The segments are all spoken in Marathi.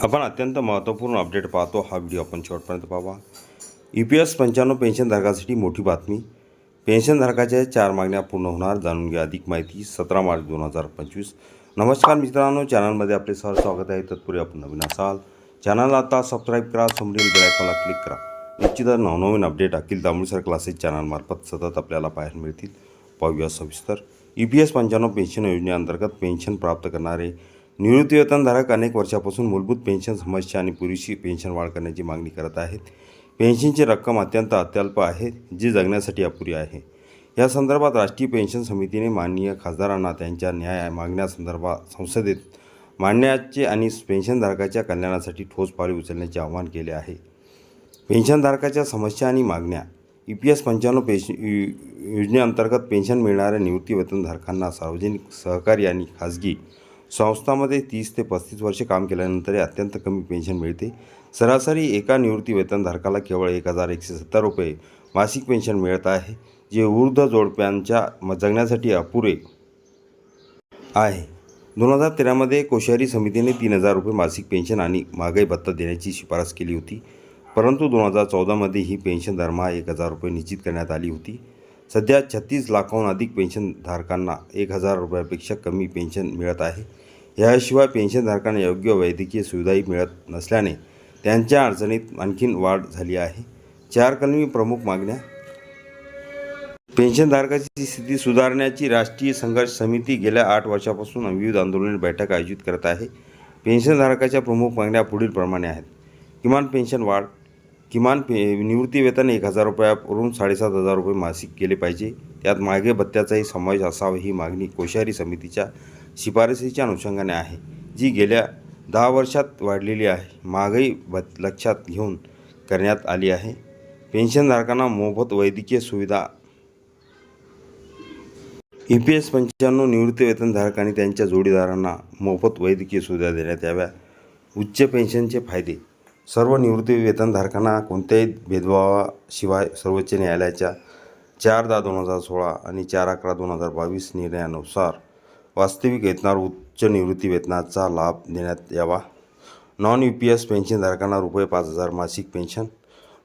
आपण अत्यंत महत्त्वपूर्ण अपडेट पाहतो. हा व्हिडिओ आपण शेवटपर्यंत पाहावा. ई पी एस पंच्याण्णव पेन्शनधारकासाठी मोठी बातमी. पेन्शनधारकाच्या चार मागण्या पूर्ण होणार जाणून घ्या अधिक माहिती सतरा मार्च दोन हजार पंचवीस. नमस्कार मित्रांनो चॅनलमध्ये आपले सर स्वागत आहे. तत्पूर्वी आपण नवीन असाल चॅनलला आता सबस्क्राईब करा समोरील बेलायकॉनला क्लिक करा. निश्चितच नवनवीन अपडेट अखिल दामोळी क्लासेस चॅनलमार्फत सतत आपल्याला पाहायला मिळतील. पाहूया सविस्तर. ई पी एस पंच्याण्णव पेन्शन योजनेअंतर्गत पेन्शन प्राप्त करणारे निवृत्तीवेतनधारक अनेक वर्षापासून मूलभूत पेन्शन समस्या आणि पुरेशी पेन्शन वाढ करण्याची मागणी करत आहेत. पेन्शनची रक्कम अत्यंत अत्यल्प आहे जी जगण्यासाठी अपुरी आहे. या संदर्भात राष्ट्रीय पेन्शन समितीने माननीय खासदारांना त्यांच्या न्याय मागण्यासंदर्भात संसदेत मांडण्याचे आणि पेन्शनधारकाच्या कल्याणासाठी ठोस पावले उचलण्याचे आवाहन केले आहे. पेन्शनधारकाच्या समस्या आणि मागण्या ई पी एस पंच्याण्णव पेन्शन योजनेअंतर्गत पेन्शन मिळणाऱ्या निवृत्तीवेतनधारकांना सार्वजनिक सहकारी आणि खाजगी संस्थामध्ये तीस ते पस्तीस वर्षे काम केल्यानंतरही अत्यंत कमी पेन्शन मिळते. सरासरी एका निवृत्ती वेतनधारकाला केवळ एक हजार एकशे सत्तर रुपये मासिक पेन्शन मिळत आहे जे वृद्ध जोडप्यांच्या म- जगण्यासाठी अपुरे आहे. दोन हजार तेरामध्ये कोश्यारी समितीने तीन हजार रुपये मासिक पेन्शन आणि महागाई भत्ता देण्याची शिफारस केली होती. परंतु दोन हजार चौदामध्ये ही पेन्शन दरमहा एक हजार रुपये निश्चित करण्यात आली होती. सध्या छत्तीस लाखाहून अधिक पेन्शनधारकांना एक हजार रुपयापेक्षा कमी पेन्शन मिळत आहे. याशिवाय पेन्शनधारकांना योग्य वैद्यकीय सुविधाही मिळत नसल्याने त्यांच्या अडचणीत आणखीन वाढ झाली आहे. चार कलमी प्रमुख मागण्या. पेन्शनधारकाची स्थिती सुधारण्याची राष्ट्रीय संघर्ष समिती गेल्या आठ वर्षापासून विविध आंदोलन बैठक आयोजित करत आहे. पेन्शनधारकाच्या प्रमुख मागण्या पुढीलप्रमाणे आहेत. किमान पेन्शन वाढ किमान पे निवृत्ती वेतन एक हजार रुपयावरून साडेसात हजार रुपये मासिक केले पाहिजे. त्यात मागे भत्त्याचाही समावेश असावा ही मागणी कोश्यारी समितीच्या शिफारसीच्या अनुषंगाने आहे जी गेल्या दहा वर्षात वाढलेली आहे. महागाई भत लक्षात घेऊन करण्यात आली आहे. पेन्शनधारकांना मोफत वैद्यकीय सुविधा. ई पी एस पंच्याण्णव निवृत्तीवेतनधारकांनी आणि त्यांच्या जोडीदारांना मोफत वैद्यकीय सुविधा देण्यात याव्या. उच्च पेन्शनचे फायदे. सर्व निवृत्ती वेतनधारकांना कोणत्याही भेदभावाशिवाय सर्वोच्च न्यायालयाच्या चार दहा दोन हजार सोळा आणि चार अकरा दोन हजार बावीस निर्णयानुसार वास्तविक वेतनावर उच्च निवृत्ती वेतनाचा लाभ देण्यात यावा. नॉन यू पी एस पेन्शनधारकांना रुपये पाच हजार मासिक pension.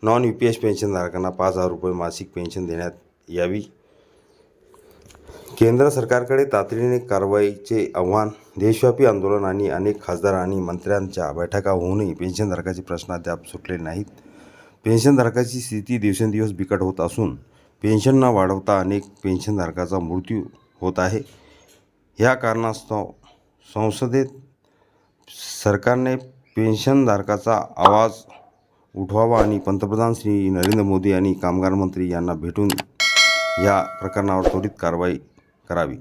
Non U P S पेन्शनधारकांना पाच हजार रुपये मासिक पेन्शन देण्यात यावी. केंद्र सरकारकडे तातडीने कारवाईचे आव्हान देशव्यापी आंदोलन आणि अनेक खासदार आणि मंत्र्यांच्या बैठका होऊनही पेन्शनधारकाचे प्रश्न अद्याप सुटले नाहीत. पेन्शनधारकाची स्थिती दिवसेंदिवस बिकट होत असून पेन्शन न वाढवता अनेक पेन्शनधारकाचा मृत्यू होत आहे. ह्या कारणास्तव संसदेत सरकारने पेन्शनधारकाचा आवाज उठवावा आणि पंतप्रधान श्री नरेंद्र मोदी आणि कामगार मंत्री यांना भेटून या प्रकरणावर त्वरित कारवाई करावी.